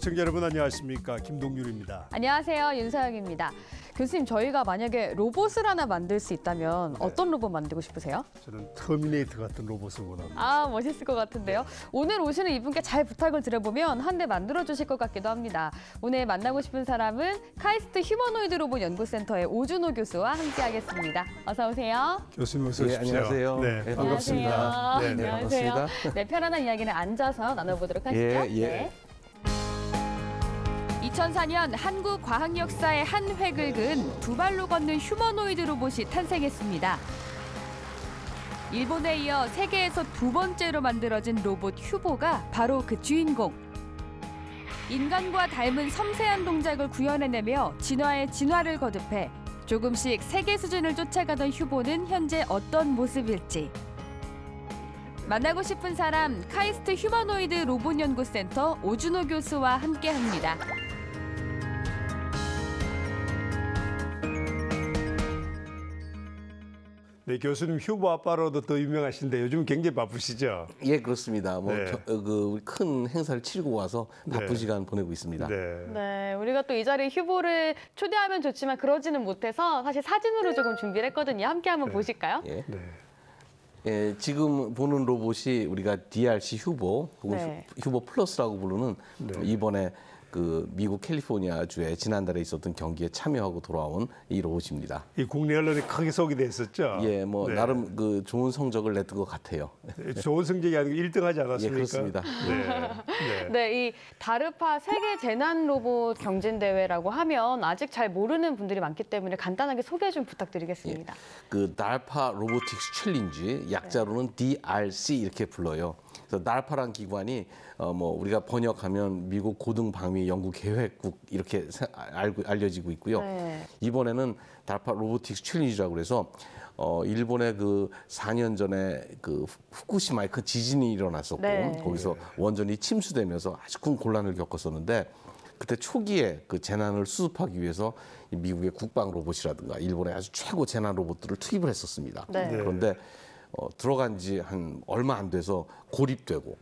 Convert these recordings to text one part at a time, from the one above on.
시청자 여러분 안녕하십니까 김동률입니다. 안녕하세요. 윤서영입니다. 교수님, 저희가 만약에 로봇을 하나 만들 수 있다면 어떤 로봇 만들고 싶으세요? 저는 터미네이터 같은 로봇을 원합니다. 아, 멋있을 것 같은데요. 오늘 오시는 이분께 잘 부탁을 드려보면 한 대 만들어 주실 것 같기도 합니다. 오늘 만나고 싶은 사람은 카이스트 휴머노이드 로봇 연구센터의 오준호 교수와 함께하겠습니다. 어서 오세요. 교수님 어서 예, 오십시오. 안녕하세요. 네, 네, 반갑습니다. 안녕하세요. 네, 네. 안녕하세요. 반갑습니다. 네, 편안한 이야기는 앉아서 나눠보도록 하시죠. 예, 예. 네. 2004년 한국 과학 역사의 한 획을 그은 두 발로 걷는 휴머노이드 로봇이 탄생했습니다. 일본에 이어 세계에서 두 번째로 만들어진 로봇 휴보가 바로 그 주인공. 인간과 닮은 섬세한 동작을 구현해내며 진화의 진화를 거듭해 조금씩 세계 수준을 쫓아가던 휴보는 현재 어떤 모습일지. 만나고 싶은 사람 카이스트 휴머노이드 로봇 연구센터 오준호 교수와 함께합니다. 네, 교수님 휴보 아빠로도 더 유명하신데 요즘 굉장히 바쁘시죠? 예, 그렇습니다. 뭐, 네. 겨- 어, 그, 큰 행사를 치르고 와서 바쁜 네. 시간 보내고 있습니다. 네. 네, 우리가 또 이 자리에 휴보를 초대하면 좋지만 그러지는 못해서 사실 사진으로 조금 준비를 했거든요. 함께 한번 보실까요? 예. 네. 예, 지금 보는 로봇이 우리가 DRC 휴보, 혹은 네. 휴- 휴보 플러스라고 부르는 이번에 그 미국 캘리포니아 주에 지난달에 있었던 경기에 참여하고 돌아온 이 로봇입니다. 이 국내 언론에 크게 소개됐었죠. 예, 뭐 네. 나름 그 좋은 성적을 냈던 것 같아요. 좋은 성적이 아니고 1등하지 않았습니까? 예, 그렇습니다. 네. 네. 네, 이 다르파 세계 재난 로봇 경진 대회라고 하면 아직 잘 모르는 분들이 많기 때문에 간단하게 소개 좀 부탁드리겠습니다. 그 달파 로보틱스 챌린지 약자로는 DRC 이렇게 불러요. 그래서 달파란 기관이 어 뭐 우리가 번역하면 미국 고등 방위 연구 계획국 이렇게 사- 알고 알려지고 있고요. 네. 이번에는 달파 로보틱스 챌린지라고 그래서 어 일본의 그 4년 전에 그 후- 후쿠시마에 큰 지진이 일어났었고 네. 거기서 원전이 침수되면서 아주 큰 곤란을 겪었었는데 그때 초기에 그 재난을 수습하기 위해서 이 미국의 국방 로봇이라든가 일본의 아주 최고 재난 로봇들을 투입을 했었습니다. 네. 네. 그런데 어, 들어간 지 한 얼마 안 돼서 고립되고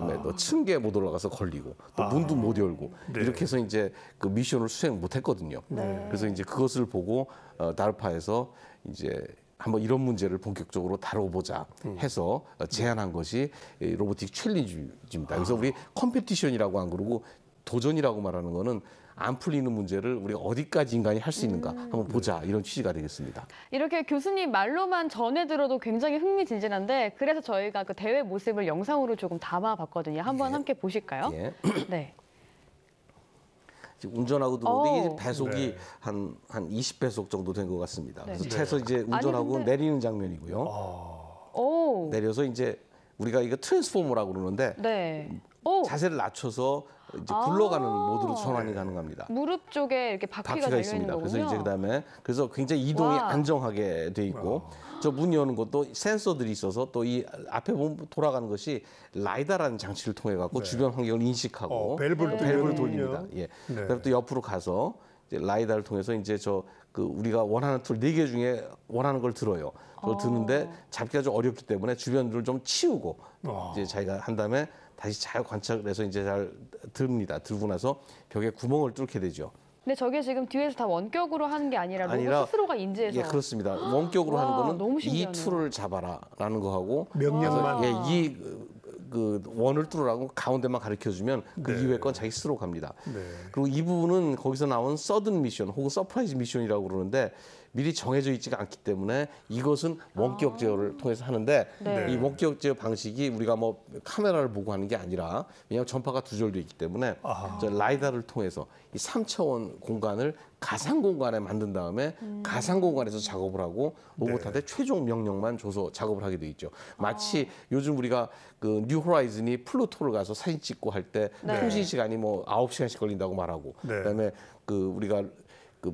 그다음에 또 층계 못 올라가서 걸리고 또 문도 못 열고 네. 이렇게 해서 이제 그 미션을 수행 못 했거든요. 그래서 이제 그것을 보고 어, 다르파에서 이제 한번 이런 문제를 본격적으로 다뤄보자 해서 어, 제안한 것이 이 로보틱 챌린지입니다. 그래서 우리 컴페티션이라고 안 그러고 도전이라고 말하는 거는 안 풀리는 문제를 우리가 어디까지 인간이 할 수 있는가 한번 보자 이런 취지가 되겠습니다. 이렇게 교수님 말로만 전해 들어도 굉장히 흥미진진한데 그래서 저희가 그 대회 모습을 영상으로 조금 담아봤거든요. 한번 함께 보실까요? 예. 네. 지금 운전하고 들어오는데 어. 이게 배속이 네. 한, 한 20배속 정도 된 것 같습니다. 그래서 네. 차에서 이제 운전하고 근데- 내리는 장면이고요. 오. 내려서 이제 우리가 이거 트랜스포머라고 그러는데 네. 오. 자세를 낮춰서 이제 아. 굴러가는 모드로 전환이 가능합니다. 무릎 쪽에 이렇게 바퀴가, 바퀴가 있습니다. 그래서. 이제 그다음에 그래서 굉장히 이동이 와. 안정하게 돼 있고 저 문 여는 것도 센서들이 있어서 또 이 앞에 보면 돌아가는 것이 라이다라는 장치를 통해 갖고 주변 환경을 인식하고 어, 밸브를 또 밸브를 돌리는군요. 돌립니다. 예. 네. 그다음에 또 옆으로 가서 라이다를 통해서 이제 저 그 우리가 원하는 툴 네 개 중에 원하는 걸 들어요. 그걸 드는데 잡기가 좀 어렵기 때문에 주변을 좀 치우고 어. 이제 자기가 한 다음에 다시 잘 관찰해서 이제 잘 듭니다. 들고 나서 벽에 구멍을 뚫게 되죠. 근데 저게 지금 뒤에서 다 원격으로 하는 게 아니라 로봇 아니라- 스스로가 인지해서 예, 그렇습니다. 원격으로 와, 하는 거는 너무 이. 툴을 잡아라라는 거하고 명령만. 예, 이 그 원을 뚫으라고 가운데만 가르쳐 주면 그 네. 이후의 건 자기 스스로 갑니다. 네. 그리고 이 부분은 거기서 나온 서든 미션 혹은 서프라이즈 미션이라고 그러는데 미리 정해져 있지가 않기 때문에 이것은 원격 제어를 통해서 하는데 네. 이 원격 제어 방식이 우리가 뭐 카메라를 보고 하는 게 아니라 왜냐하면 전파가 두절돼 있기 때문에 아하. 저 라이다를 통해서 이 3차원 공간을 가상 공간에 만든 다음에 가상 공간에서 작업을 하고 로봇한테 최종 명령만 줘서 작업을 하게 돼 있죠. 마치 요즘 우리가 그 뉴 호라이즌이 플루토를 가서 사진 찍고 할때 네. 통신 시간이 뭐 9시간씩 걸린다고 말하고 네. 그다음에 그 우리가 그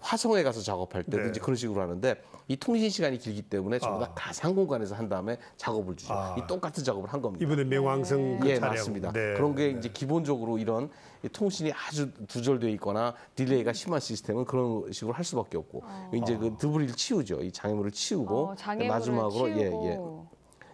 화성에 가서 작업할 때도 네. 이제 그런 식으로 하는데 이 통신 시간이 길기 때문에 전부 다 아. 가상 공간에서 한 다음에 작업을 주죠. 아. 이 똑같은 작업을 한 겁니다. 이번에 명왕성 그 예. 맞습니다. 네. 그런 게 네. 이제 기본적으로 이런 이 통신이 아주 두절되어 있거나 딜레이가 심한 시스템은 그런 식으로 할 수밖에 없고 이제 그 드브리를 치우죠. 이 장애물을 치우고 어, 장애물을 마지막으로 치우고. 예, 예.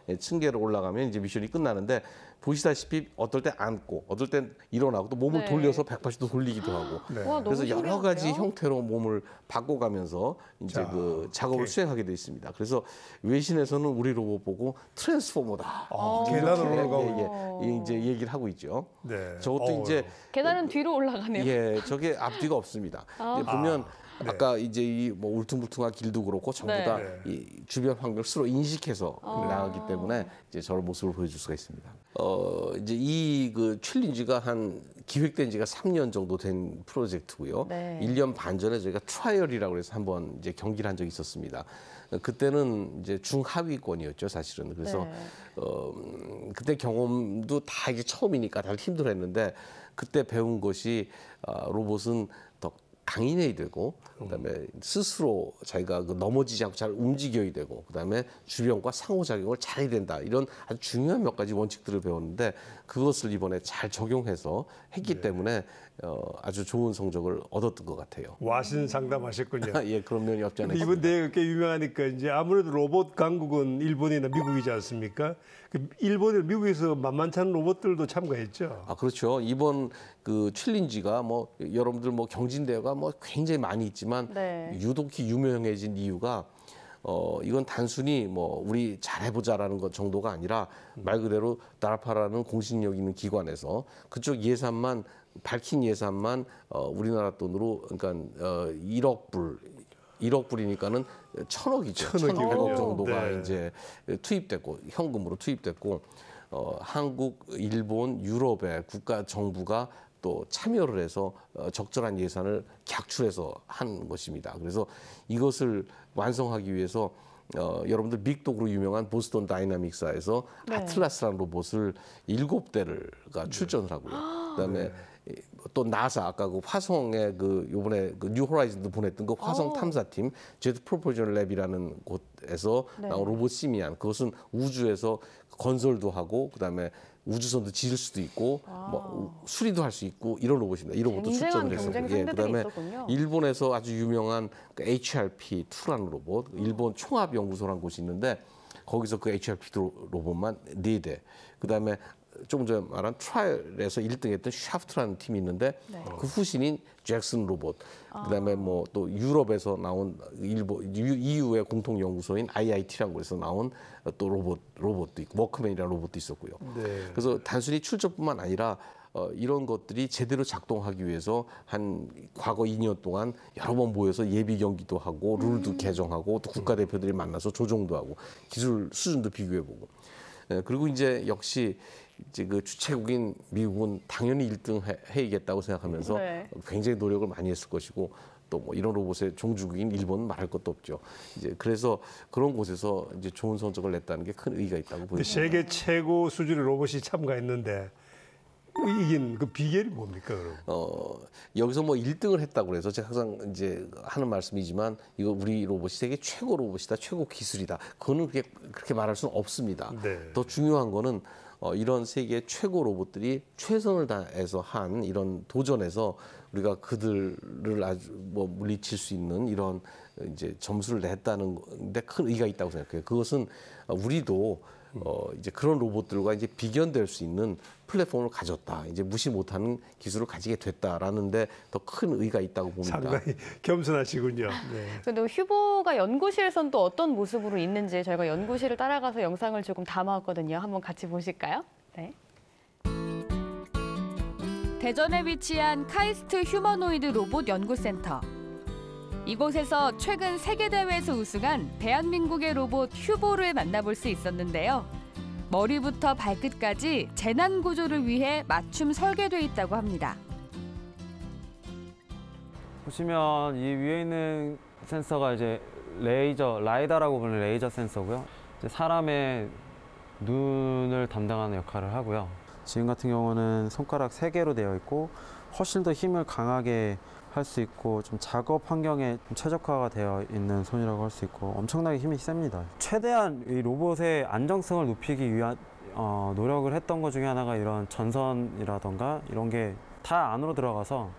예, 층계로 올라가면 이제 미션이 끝나는데 보시다시피 어떨 때 앉고 어떨 땐 일어나고 또 몸을 네. 돌려서 180도 돌리기도 하고 네. 와, 그래서 여러 가지? 형태로 몸을 바꿔가면서 이제 자, 그 작업을 오케이. 수행하게 돼 있습니다. 그래서 외신에서는 우리 로봇 보고 트랜스포머다. 아, 이렇게 계단을 예, 올라가고. 예, 예, 이제 얘기를 하고 있죠. 네. 저것도 어우. 이제 계단은 뒤로 올라가네요. 예, 저게 앞뒤가 없습니다. 이제 보면 네. 아까 이제 이 뭐 울퉁불퉁한 길도 그렇고 전부 네. 다 네. 이 주변 환경을 서로 인식해서 어. 나가기 때문에 이제 저런 모습을 보여줄 수가 있습니다. 어 이제 이 그 챌린지가 한 기획된 지가 3년 정도 된 프로젝트고요. 네. 1년 반 전에 저희가 트라이얼이라고 해서 한번 이제 경기를 한 적이 있었습니다. 그때는 이제 중하위권이었죠, 사실은. 그래서 네. 어, 음, 그때 경험도 다 이게 처음이니까 다들 힘들었는데 그때 배운 것이 아, 로봇은 더 강인해야 되고 그다음에 스스로 자기가 그 넘어지지 않고 잘 움직여야 되고 그다음에 주변과 상호작용을 잘해야 된다 이런 아주 중요한 몇 가지 원칙들을 배웠는데 그것을 이번에 잘 적용해서 했기 때문에 어, 아주 좋은 성적을 얻었던 것 같아요. 와신 상담하셨군요. 예, 그런 면이 없지 않아 근데 있습니다. 이번 대회가 꽤 유명하니까 이제 아무래도 로봇 강국은 일본이나 미국이지 않습니까? 그 일본이나 미국에서 만만치 않은 로봇들도 참가했죠. 아 그렇죠. 이번 그 챌린지가 뭐 여러분들 뭐 경진 대회가 뭐 굉장히 많이 있지만 네. 유독히 유명해진 이유가 어 이건 단순히 뭐 우리 잘해보자라는 것 정도가 아니라 말 그대로 나라파라는 공신력 있는 기관에서 그쪽 예산만 밝힌 예산만 어 우리나라 돈으로 그러니까 어 1억 불 1억 불이니까는 천억이죠. 천백억 정도가 네. 이제 투입됐고 현금으로 투입됐고 어, 한국, 일본, 유럽의 국가 정부가 또 참여를 해서 어, 적절한 예산을 객출해서 한 것입니다. 그래서 이것을 완성하기 위해서 어, 여러분들 믹독으로 유명한 보스턴 다이나믹사에서 네. 아틀라스라는 로봇을 일곱 대를가 출전을 하고요. 그다음에 이- 또 나사 아까 그 화성에 그 요번에 그 뉴 호라이즌도 보냈던 그 화성 어. 탐사팀 제트 프로포전 랩이라는 곳에서 네. 나온 로봇 시미안 그것은 우주에서 건설도 하고 그다음에 우주선도 지을 수도 있고 뭐 우- 수리도 할 수 있고 이런 로봇입니다. 이 로봇도 쟁쟁한 출전을 했어요. 상대들이 그다음에 있었군요. 일본에서 아주 유명한 그 HRP2라는 로봇, 일본 총합 연구소라는 곳이 있는데 거기서 그 HRP2 로봇만 네 대. 그다음에 조금 전에 말한 트라이얼에서 1등 했던 샤프트라는 팀이 있는데 네. 그 후신인 잭슨 로봇. 그다음에 뭐 또 유럽에서 나온 일본 유- EU의 공통 연구소인 IIT라는 곳에서 나온 또 로봇 로봇도 있고 워크맨이라는 로봇도 있었고요. 네. 그래서 단순히 출전뿐만 아니라 어, 이런 것들이 제대로 작동하기 위해서 한 과거 2년 동안 여러 번 모여서 예비 경기도 하고 룰도 개정하고 또 국가대표들이 만나서 조정도 하고 기술 수준도 비교해보고 예, 그리고 이제 역시 이제 그 주최국인 미국은 당연히 1등 해, 해야겠다고 생각하면서 네. 굉장히 노력을 많이 했을 것이고 또뭐 이런 로봇의 종주국인 일본은 말할 것도 없죠. 이제 그래서 그런 곳에서 이제 좋은 성적을 냈다는 게 큰 의의가 있다고 보입니다. 세계 최고 수준의 로봇이 참가했는데 이긴 그 비결이 뭡니까 그럼? 어, 여기서 뭐 1등을 했다고 그래서 제가 항상 이제 하는 말씀이지만 이거 우리 로봇이 세계 최고 로봇이다, 최고 기술이다. 그거는 그렇게, 그렇게 말할 수는 없습니다. 네. 더 중요한 거는 어, 이런 세계 최고 로봇들이 최선을 다해서 한 이런 도전에서 우리가 그들을 아주 뭐 물리칠 수 있는 이런 이제 점수를 냈다는 데 큰 의의가 있다고 생각해요. 그것은 우리도 어, 이제 그런 로봇들과 이제 비견될 수 있는 플랫폼을 가졌다. 이제 무시 못하는 기술을 가지게 됐다라는데 더큰 의의가 있다고 봅니다. 상당히 겸손하시군요. 네. 근데 휴보가 연구실에선 또 어떤 모습으로 있는지 저희가 연구실을 따라가서 영상을 조금 담아왔거든요. 한번 같이 보실까요? 네. 대전에 위치한 카이스트 휴머노이드 로봇 연구센터. 이곳에서 최근 세계 대회에서 우승한 대한민국의 로봇 휴보를 만나볼 수 있었는데요. 머리부터 발끝까지 재난 구조를 위해 맞춤 설계돼 있다고 합니다. 보시면 이 위에 있는 센서가 이제 레이저, 라이다라고 부르는 레이저 센서고요. 이제 사람의 눈을 담당하는 역할을 하고요. 지금 같은 경우는 손가락 세개로 되어 있고 훨씬 더 힘을 강하게 할 수 있고 좀 작업 환경에 좀 최적화가 되어 있는 손이라고 할 수 있고 엄청나게 힘이 셉니다. 최대한 이 로봇의 안정성을 높이기 위한 어, 노력을 했던 것 중에 하나가 이런 전선이라던가 이런 게 다 안으로 들어가서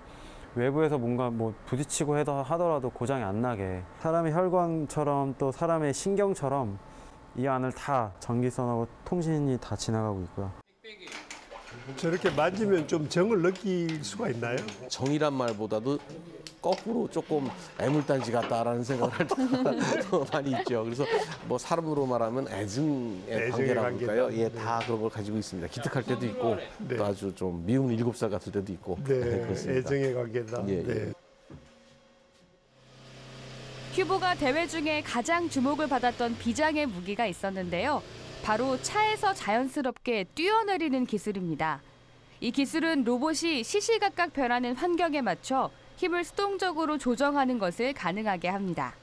외부에서 뭔가 뭐 부딪히고 하더라도 고장이 안 나게 사람의 혈관처럼 또 사람의 신경처럼 이 안을 다 전기선하고 통신이 다 지나가고 있고요. 저렇게 만지면 좀 정을 느낄 수가 있나요? 정이란 말보다도 거꾸로 조금 애물단지 같다라는 생각을 할 때가 많이 있죠. 그래서 뭐 사람으로 말하면 애증의 애증의 관계라고. 할까요? 예, 다 그런 걸 가지고 있습니다. 기특할 때도 있고 네. 또 아주 좀 미운 일곱 살 같을 때도 있고 네, 그렇습니다. 애정의 관계다. 예, 예. 네. 휴보가 대회 중에 가장 주목을 받았던 비장의 무기가 있었는데요. 바로 차에서 자연스럽게 뛰어내리는 기술입니다. 이 기술은 로봇이 시시각각 변하는 환경에 맞춰 힘을 수동적으로 조정하는 것을 가능하게 합니다.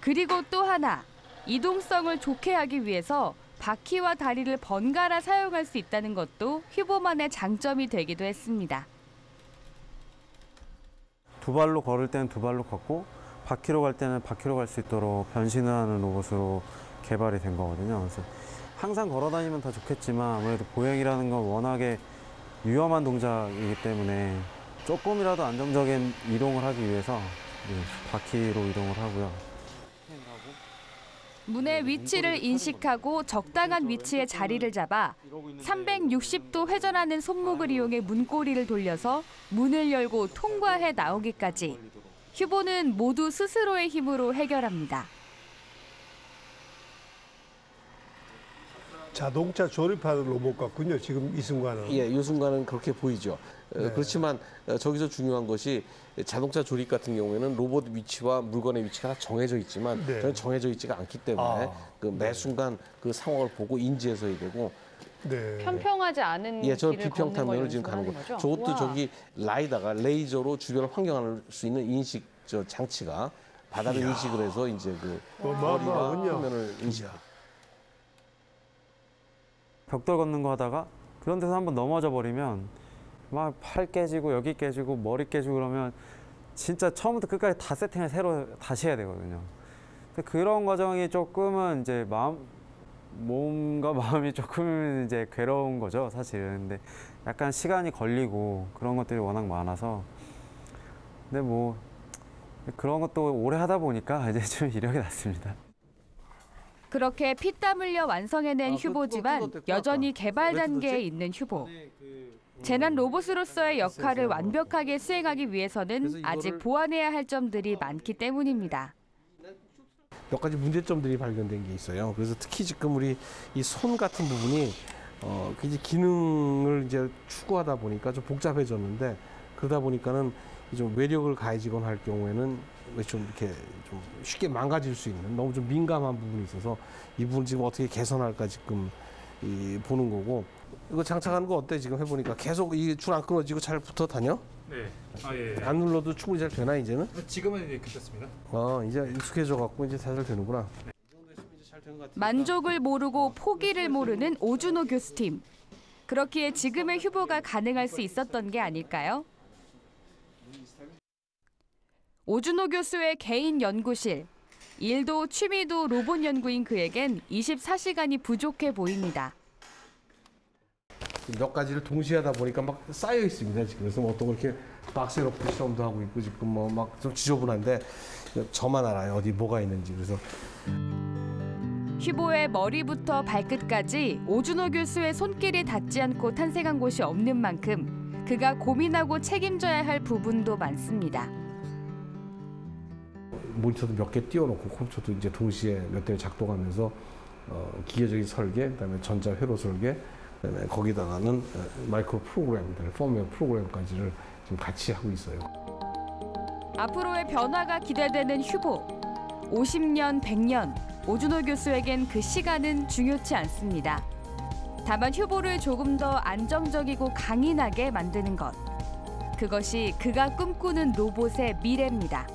그리고 또 하나, 이동성을 좋게 하기 위해서 바퀴와 다리를 번갈아 사용할 수 있다는 것도 휴보만의 장점이 되기도 했습니다. 두 발로 걸을 때는 두 발로 걷고 바퀴로 갈 때는 바퀴로 갈 수 있도록 변신을 하는 로봇으로 개발이 된 거거든요. 그래서 항상 걸어 다니면 더 좋겠지만 아무래도 보행이라는 건 워낙에 위험한 동작이기 때문에 조금이라도 안정적인 이동을 하기 위해서 네, 바퀴로 이동을 하고요. 문의 위치를 인식하고 적당한 위치에 자리를 잡아 360도 회전하는 손목을 이용해 문고리를 돌려서 문을 열고 통과해 나오기까지 휴보는 모두 스스로의 힘으로 해결합니다. 자동차 조립하는 로봇 같군요. 지금 이 순간은. 예, 이 순간은 그렇게 보이죠. 어, 네. 그렇지만 어, 저기서 중요한 것이 자동차 조립 같은 경우에는 로봇 위치와 물건의 위치가 다 정해져 있지만 네. 저는 정해져 있지가 않기 때문에 아, 그매 순간 그 상황을 보고 인지해서 해야 되고 네. 평평하지 않은 예, 저 비평탄면을 지금 가는 거. 저것도 저기 라이다가 레이저로 주변을 환경할 수 있는 인식 저 장치가 바다를 인식을 해서 이제 그 어마어마하군요. 표면을 인식하고. 벽돌 걷는 거 하다가 그런 데서 한번 넘어져 버리면 막 팔 깨지고 여기 깨지고 머리 깨지고 그러면 진짜 처음부터 끝까지 다 세팅을 새로 다시 해야 되거든요. 그런 과정이 조금은 이제 마음 몸과 마음이 조금 이제 괴로운 거죠, 사실은. 근데 약간 시간이 걸리고 그런 것들이 워낙 많아서 근데 뭐 그런 것도 오래 하다 보니까 이제 좀 이력이 났습니다. 그렇게 피땀 흘려 완성해낸 아, 휴보지만 뜯어- 뜯었대, 여전히. 개발 왜 단계에? 있는 휴보. 재난 로봇으로서의 역할을 완벽하게 수행하기 위해서는 아직 보완해야 할 점들이 많기 때문입니다. 몇 가지 문제점들이 발견된 게 있어요. 그래서 특히 지금 우리 이 손 같은 부분이 어, 그 이제 기능을 이제 추구하다 보니까 좀 복잡해졌는데 그러다 보니까는 이좀 외력을 가해지거나 할 경우에는 좀 이렇게 좀 쉽게 망가질 수 있는 너무 좀 민감한 부분이 있어서 이 부분 지금 어떻게 개선할까 지금 이 보는 거고 이거 장착하는 거 어때 지금 해보니까 계속 이 줄 안 끊어지고 잘 붙어 다녀? 네. 아 예. 안 눌러도 충분히 잘 되나 이제는? 지금은 이제 괜찮습니다. 어 이제 익숙해져 갖고 이제 잘 되는구나. 만족을 모르고 포기를 모르는 오준호 교수팀. 그렇기에 지금의 휴보가 가능할 수 있었던 게 아닐까요? 오준호 교수의 개인 연구실. 일도 취미도 로봇 연구인 그에겐 24시간이 부족해 보입니다. 몇 가지를 동시에 하다 보니까 막 쌓여 있습니다 지금 그래서 뭐 어떤 거 이렇게 박스에 넣고 시험도 하고 있고 지금 뭐 막 좀 지저분한데 저만 알아요 어디 뭐가 있는지 그래서 휴보의 머리부터 발끝까지 오준호 교수의 손길이 닿지 않고 탄생한 곳이 없는 만큼 그가 고민하고 책임져야 할 부분도 많습니다. 모니터도 몇 개 띄워놓고 컴퓨터도 이제 동시에 몇 대를 작동하면서 어, 기계적인 설계 그다음에 전자 회로 설계 그다음에 거기다가는 어, 마이크로 프로그램들 펌웨어 프로그램까지를 지금 같이 하고 있어요. 앞으로의 변화가 기대되는 휴보. 50년, 100년 오준호 교수에겐 그 시간은 중요치 않습니다. 다만 휴보를 조금 더 안정적이고 강인하게 만드는 것. 그것이 그가 꿈꾸는 로봇의 미래입니다.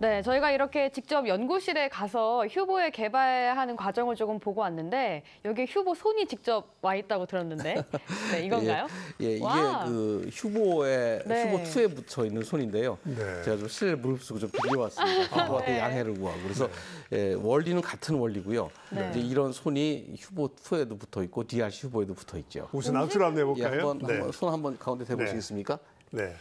네, 저희가 이렇게 직접 연구실에 가서 휴보에 개발하는 과정을 조금 보고 왔는데 여기 휴보 손이 직접 와 있다고 들었는데 네, 이건가요? 예, 이게 와. 그 휴보에 네. 휴보 2에 붙어 있는 손인데요. 네. 제가 좀 실내 무릎 쓰고 좀 빌려왔습니다. 휴보한테 네. 양해를 구하고 그래서 예, 원리는 같은 원리고요. 네. 이제 이런 손이 휴보 2에도 붙어 있고 DRC 휴보에도 붙어 있죠. 우선 압출 한번 예, 해볼까요? 한번, 네. 한번 손 한번 가운데 대보시겠습니까? 네.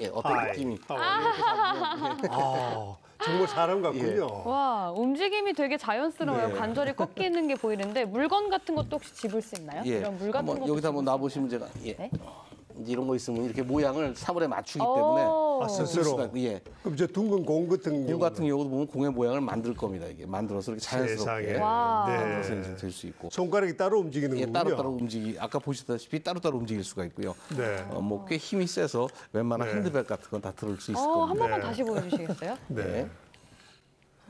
예, 어떤 하이. 느낌이 아, 아, 정말 사람 같군요. 와 움직임이 되게 자연스러워요. 네. 관절이 꺾이는 게 보이는데 물건 같은 것도 혹시 집을 수 있나요? 예. 이런 물 같은 한번 것도 여기다 한번 집을 놔수 보시면 제가 예. 네? 이런 거 있으면 이렇게 모양을 사물에 맞추기 있나요? 때문에 오. 아, 쓸 스스로. 수가 있고, 예. 그럼 저 둥근 공 같은 공 경우 같은 경우도 보면 공의 모양을 만들 겁니다. 이게 만들어서 이렇게 자연스럽게 세상에. 와. 만들어서 네. 이제 될 수 있고. 손가락이 따로 움직이는 예, 거군요. 따로 따로 움직이 아까 보셨다시피 따로 따로 움직일 수가 있고요. 네. 어, 뭐 꽤 힘이 세서 웬만한 네. 핸드백 같은 건 다 들을 수 있을 어, 한 겁니다. 번만 네. 다시 보여주시겠어요? 네.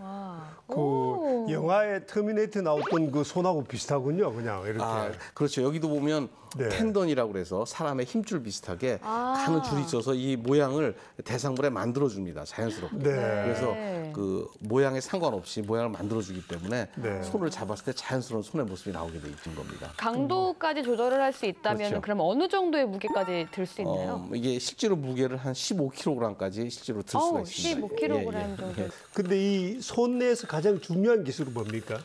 와. 그 오. 영화에 터미네이터 나왔던 그 손하고 비슷하군요. 그냥 이렇게. 아, 그렇죠. 여기도 보면 네. 텐던이라고 그래서 사람의 힘줄 비슷하게 아. 가는 줄이 있어서 이 모양을 대상물에 만들어 줍니다. 자연스럽게. 네. 그래서 네. 그 모양에 상관없이 모양을 만들어 주기 때문에 네. 손을 잡았을 때 자연스러운 손의 모습이 나오게 돼 있는 겁니다. 강도까지 조절을 할 수 있다면 그렇죠. 그럼 어느 정도의 무게까지 들 수 있나요? 어, 이게 실제로 무게를 한 15kg까지 실제로 들 수가 있습니다. 15kg 예, 예. 정도. 근데 이 손내에서 가장 중요한 기술은 뭡니까?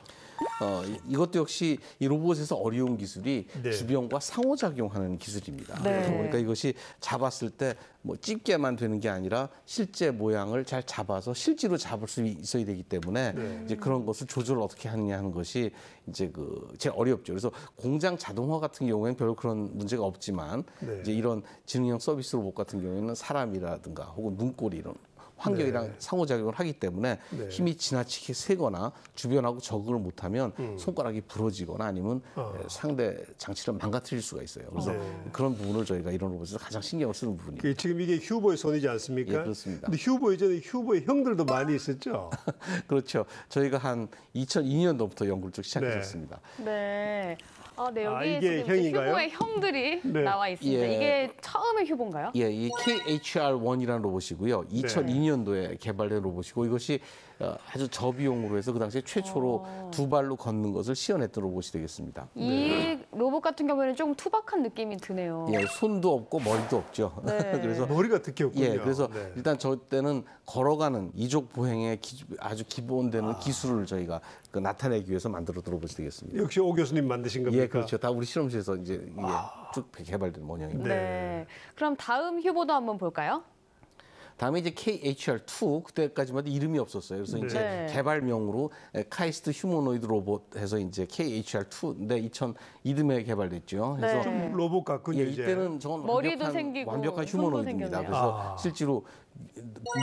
어, 이- 이것도 역시 이 로봇에서 어려운 기술이 네. 주변과 상호작용하는 기술입니다. 네. 그러다 보니까 이것이 잡았을 때뭐 집게만 되는 게 아니라 실제 모양을 잘 잡아서 실제로 잡을 수 있어야 되기 때문에 네. 이제 그런 것을 조절을 어떻게 하느냐 하는 것이 이제 그 제일 어렵죠. 그래서 공장 자동화 같은 경우에는 별로 그런 문제가 없지만 네. 이제 이런 지능형 서비스 로봇 같은 경우에는 사람이라든가 혹은 눈꼬리 이런 환경이랑 네. 상호작용을 하기 때문에 네. 힘이 지나치게 세거나 주변하고 적응을 못하면 음. 손가락이 부러지거나 아니면 어. 에, 상대 장치를 망가뜨릴 수가 있어요. 그래서 네. 그런 부분을 저희가 이런 로봇에서 가장 신경을 쓰는 부분입니다. 그 지금 이게 휴보의 손이지 않습니까? 예, 그렇습니다. 근데 휴보 이전에 휴보의 형들도 많이 있었죠. 그렇죠. 저희가 한 2002년도부터 연구를 쭉 시작했었습니다. 네. 아, 네, 여기 아, 이게 지금 형인가요? 휴보의 형들이 네. 나와 있습니다. 예. 이게 처음에 휴보인가요? 예, 이 KHR1이라는 로봇이고요. 네. 2002년도에 개발된 로봇이고 이것이 어, 아주 저비용으로 해서 그 당시에 최초로 어. 두 발로 걷는 것을 시연했던 로봇이 되겠습니다. 이 로봇 같은 경우에는 좀 투박한 느낌이 드네요. 예, 손도 없고 머리도 없죠. 네. 그래서 머리가 특히 없군요. 예, 그래서 네. 일단 저 때는 걸어가는 이족 보행의 기- 아주 기본되는 아. 기술을 저희가 그 나타내기 위해서 만들어 들어보시 되겠습니다. 역시 오 교수님 만드신 겁니까? 예, 그렇죠. 다 우리 실험실에서 이제 이게 아. 쭉 개발된 모형입니다. 네. 네. 그럼 다음 휴보도 한번 볼까요? 다음에 이제 KHR2 그때까지만 해도 이름이 없었어요. 그래서 네. 이제 네. 개발명으로 에, 카이스트 휴머노이드 로봇 해서 이제 KHR2인데 2002년에 개발됐죠. 그래서 네. 좀 로봇 같군요. 예, 이제. 이때는 저건 머리도 완벽한, 생기고 완벽한 휴머노이드입니다. 그래서 아. 실제로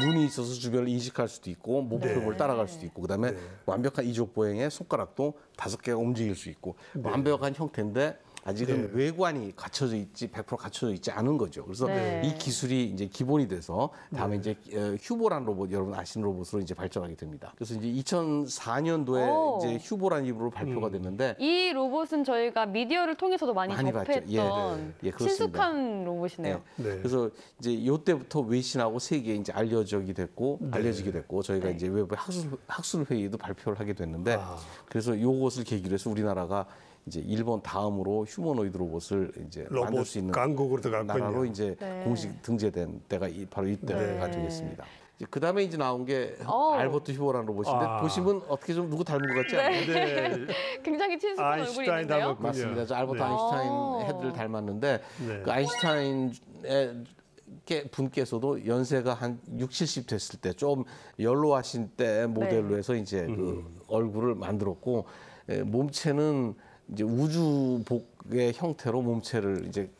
눈이 있어서 주변을 인식할 수도 있고 목표를 네. 따라갈 수도 있고 그다음에 네. 완벽한 이족 보행에 손가락도 다섯 개가 움직일 수 있고 완벽한 형태인데 아직은 네. 외관이 갖춰져 있지 100% 갖춰져 있지 않은 거죠. 그래서 네. 이 기술이 이제 기본이 돼서 다음에 네. 이제 어, 휴보란 로봇 여러분 아시는 로봇으로 이제 발전하게 됩니다. 그래서 이제 2004년도에 오. 이제 휴보란 이름으로 발표가 음. 됐는데 이 로봇은 저희가 미디어를 통해서도 많이, 많이 봤죠. 접했던 예, 네. 예, 그렇습니다. 친숙한 로봇이네요. 네. 네. 그래서 이제 요때부터 외신하고 세계에 이제 알려지게 됐고 네. 알려지게 됐고 저희가 네. 이제 외부 학술 학술 회의도 발표를 하게 됐는데 아. 그래서 요것을 계기로 해서 우리나라가 이제 일본 다음으로 휴머노이드 로봇을 이제 만들 수 있는 강국으로 들어갔군요. 나라로 이제 네. 공식 등재된 때가 이- 바로 이때가 네. 되겠습니다. 그 다음에 이제 나온 게 어. 알버트 휴버라는 로봇인데 아. 보시면 어떻게 좀 누구 닮은 것 같지 않아요? 네. 굉장히 친숙한 얼굴이 아인슈타인 있는데요. 닮았군요. 맞습니다. 저 알버트 네. 아인슈타인 어. 헤드를 닮았는데 네. 그 아인슈타인의 께- 분께서도 연세가 한 6, 70 됐을 때 좀 연로하신 때 모델로 네. 해서 이제 음. 그 얼굴을 만들었고 에, 몸체는 이제 우주복의 형태로 몸체를 이제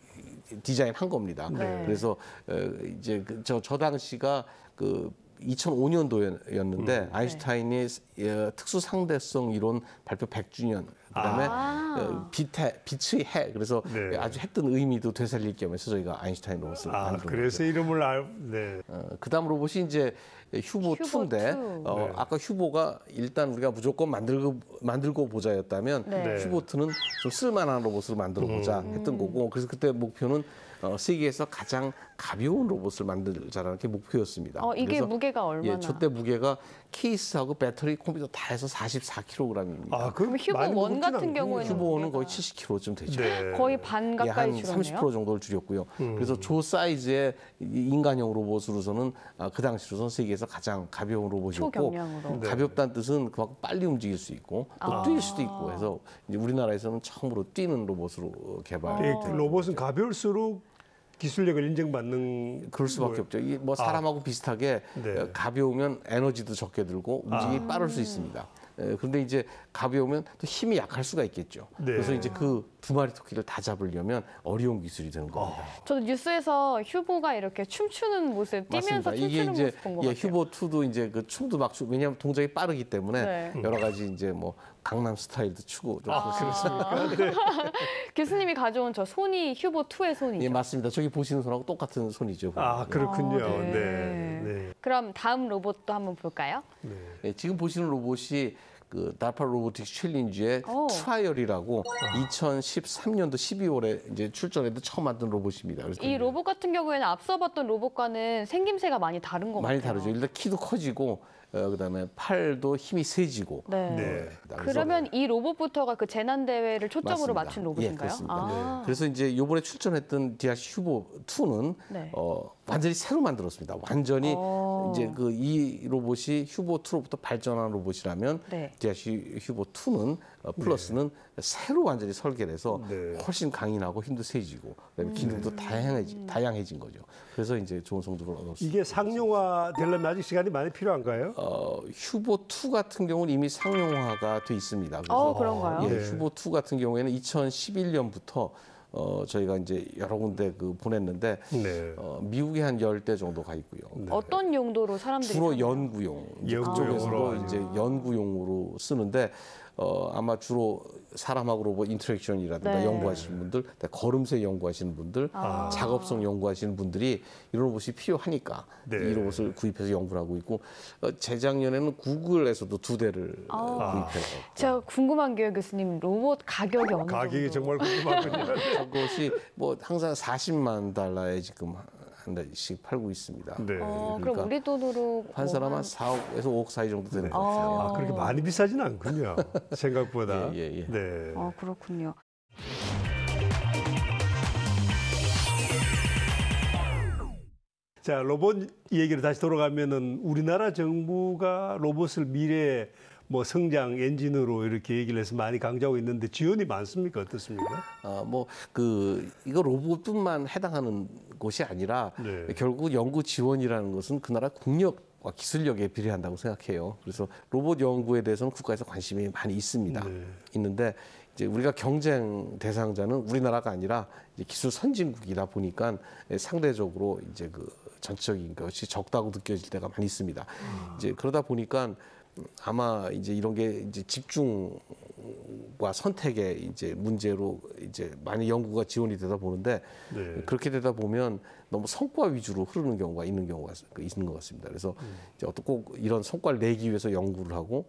디자인한 겁니다. 네. 그래서 어, 이제 그저저 당시가 그 2005년도였는데 음. 아인슈타인이 어, 특수 상대성 이론 발표 100주년 그다음에 아. 어, 빛의 빛의 해 그래서 네. 아주 했던 의미도 되살릴 겸해서 저희가 아인슈타인 로봇을 아, 만든 그래서 이름을 알, 네. 어, 그다음 로봇이 이제 휴보 휴보 2인데 투. 어, 네. 아까 휴보가 일단 우리가 무조건 만들고 만들고 보자였다면 네. 네. 휴보 2는 좀 쓸만한 로봇을 만들어 보자 음. 했던 거고 그래서 그때 목표는 어, 세계에서 가장 가벼운 로봇을 만들자라는 게 목표였습니다. 어, 이게 무게가 얼마나? 예, 저때 무게가 케이스하고 배터리 컴퓨터 다 해서 44kg입니다. 아, 그 그럼 휴보 원 같은. 경우에는 휴보는 무게가- 거의 70kg쯤 되죠. 네. 거의 반 예, 가까이 한 줄었네요. 30% 정도를 줄였고요. 음. 그래서 조 사이즈의 이 인간형 로봇으로서는 아, 그 당시로선 세계에서 가장 가벼운 로봇이었고 초경량으로. 네. 가볍다는 뜻은 그만큼 빨리 움직일 수 있고 또 아. 뛸 수도 있고 해서 이제 우리나라에서는 처음으로 뛰는 로봇으로 이 개발. 로봇은 가벼울수록 기술력을 인정받는 그럴 수밖에 걸- 없죠. 이게 뭐 사람하고 비슷하게 네. 어, 가벼우면 에너지도 적게 들고 움직임이 빠를 수 있습니다. 에, 그런데 이제 가벼우면 또 힘이 약할 수가 있겠죠. 네. 그래서 이제 그 두 마리 토끼를 다 잡으려면 어려운 기술이 되는 겁니다. 저도 뉴스에서 휴보가 이렇게 춤추는 모습, 뛰면서 맞습니다. 이게 춤추는 이제 모습 본것 예, 같아요. 휴보 2도 이제 그 춤도 막 추고 왜냐하면 동작이 빠르기 때문에 네. 여러 가지 이제 뭐 강남 스타일도 추고 좀 아. 그렇습니다. 교수님이 가져온 저 손이 휴보 2의 손이죠. 예, 맞습니다. 저기 보시는 손하고 똑같은 손이죠. 아 그렇군요. 아, 네. 네. 네. 그럼 다음 로봇도 한번 볼까요? 네. 예, 지금 보시는 로봇이 그 다파 로보틱스 챌린지의 오. 트라이얼이라고 2013년도 12월에 이제 출전해도 처음 만든 로봇입니다. 이 로봇 같은 경우에는 앞서 봤던 로봇과는 생김새가 많이 다른 것 많이 같아요. 다르죠. 일단 키도 커지고 어, 그다음에 팔도 힘이 세지고 네. 네. 그래서 그러면 이 로봇부터가 그 재난 대회를 초점으로 맞습니다. 맞춘 예, 로봇인가요? 그렇습니다. 아, 그래서 이제 요번에 출전했던 디아시 휴보 2는 네. 어, 완전히 새로 만들었습니다. 완전히 어. 이제 그 이 로봇이 휴보 2로부터 발전한 로봇이라면 네. 디아시 휴보 2는 어, 플러스는 새로 완전히 설계를 해서 네. 훨씬 강인하고 힘도 세지고 그다음에 기능도 다양해지, 다양해진 거죠. 그래서 이제 좋은 성적을 얻었습니다. 이게 상용화 되려면 아직 시간이 많이 필요한가요? 어, 휴보 2 같은 경우는 이미 상용화가 돼 있습니다. 그래서 어, 그런가요? 예, 네. 휴보 2 같은 경우에는 2011년부터 어, 저희가 이제 여러 군데 그 보냈는데 네. 어, 미국에 한 열 대 정도 가 있고요. 어떤 용도로 사람들이 주로? 연구용, 연구용으로. 이제 연구용으로 쓰는데 어, 아마 주로 사람하고 로봇 인터랙션이라든가 네. 연구하시는 분들, 그다음에 걸음새 연구하시는 분들, 아. 작업성 연구하시는 분들이 이런 로봇이 필요하니까 네. 이 로봇을 구입해서 연구를 하고 있고 어, 재작년에는 구글에서도 두 대를 어, 아. 구입해서 제가 궁금한 게요, 교수님. 로봇 가격이 어느 가격이 정도? 정말 궁금하군요. 저것이 뭐 항상 40만 달러에 지금 한 달씩 팔고 있습니다. 네. 어, 그러니까 그럼 우리 돈으로 한뭐 사람 한 4억에서 5억 사이 정도 되는 것 어. 같아요. 아 그렇게 많이 비싸진 않군요. 생각보다. 예, 예, 예. 네. 어, 그렇군요. 자 로봇 얘기로 다시 돌아가면은 우리나라 정부가 로봇을 미래 뭐 성장 엔진으로 이렇게 얘기를 해서 많이 강조하고 있는데 지원이 많습니까 어떻습니까? 아, 뭐, 그, 이거 로봇뿐만 해당하는 곳이 아니라 네. 결국 연구 지원이라는 것은 그 나라 국력 과 기술력에 비례한다고 생각해요. 그래서 로봇 연구에 대해서는 국가에서 관심이 많이 있습니다. 네. 있는데 이제 우리가 경쟁 대상자는 우리나라가 아니라 이제 기술 선진국이다 보니까 상대적으로 이제 그 전적인 것이 적다고 느껴질 때가 많이 있습니다. 이제 그러다 보니까 아마 이제 이런 게 이제 집중과 선택의 이제 문제로 이제 많이 연구가 지원이 되다 보는데 네. 그렇게 되다 보면 너무 성과 위주로 흐르는 경우가 있는 경우가 있는 것 같습니다. 그래서 이제 어떤 꼭 이런 성과를 내기 위해서 연구를 하고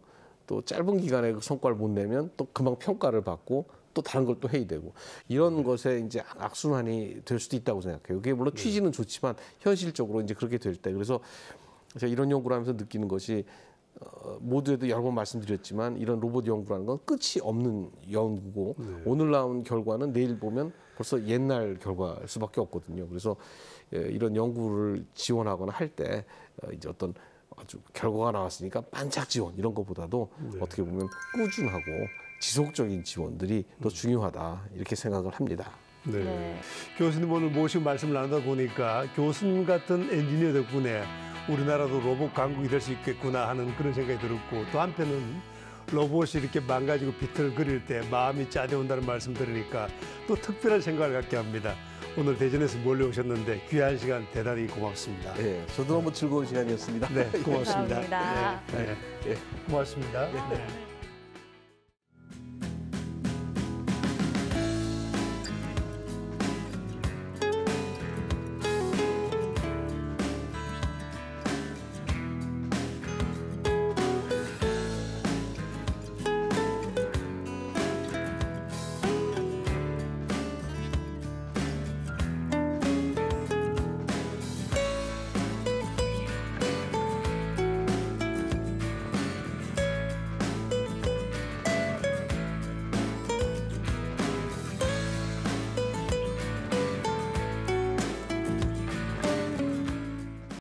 또 짧은 기간에 그 성과를 못 내면 또 금방 평가를 받고 또 다른 걸 또 해야 되고 이런 것에 이제 악순환이 될 수도 있다고 생각해요. 그게 물론 취지는 좋지만 현실적으로 이제 그렇게 될 때 그래서 제가 이런 연구를 하면서 느끼는 것이 어, 모두에도 여러 번 말씀드렸지만 이런 로봇 연구라는 건 끝이 없는 연구고 오늘 나온 결과는 내일 보면 벌써 옛날 결과일 수밖에 없거든요. 그래서 예, 이런 연구를 지원하거나 할때 어, 이제 어떤 아주 결과가 나왔으니까 반짝 지원 이런 것보다도 어떻게 보면 꾸준하고 지속적인 지원들이 더 중요하다 이렇게 생각을 합니다. 네. 네. 교수님 오늘 모시고 말씀 나누다 보니까 교수님 같은 엔지니어 덕분에 우리나라도 로봇 강국이 될 수 있겠구나 하는 그런 생각이 들었고 또 한편은 로봇이 이렇게 망가지고 비틀거릴 때 마음이 짜져온다는 말씀 들으니까 또 특별한 생각을 갖게 합니다. 오늘 대전에서 몰려오셨는데 귀한 시간 대단히 고맙습니다. 예, 저도 너무 즐거운 시간이었습니다. 네, 고맙습니다. 감사합니다. 네, 네. 고맙습니다. 네.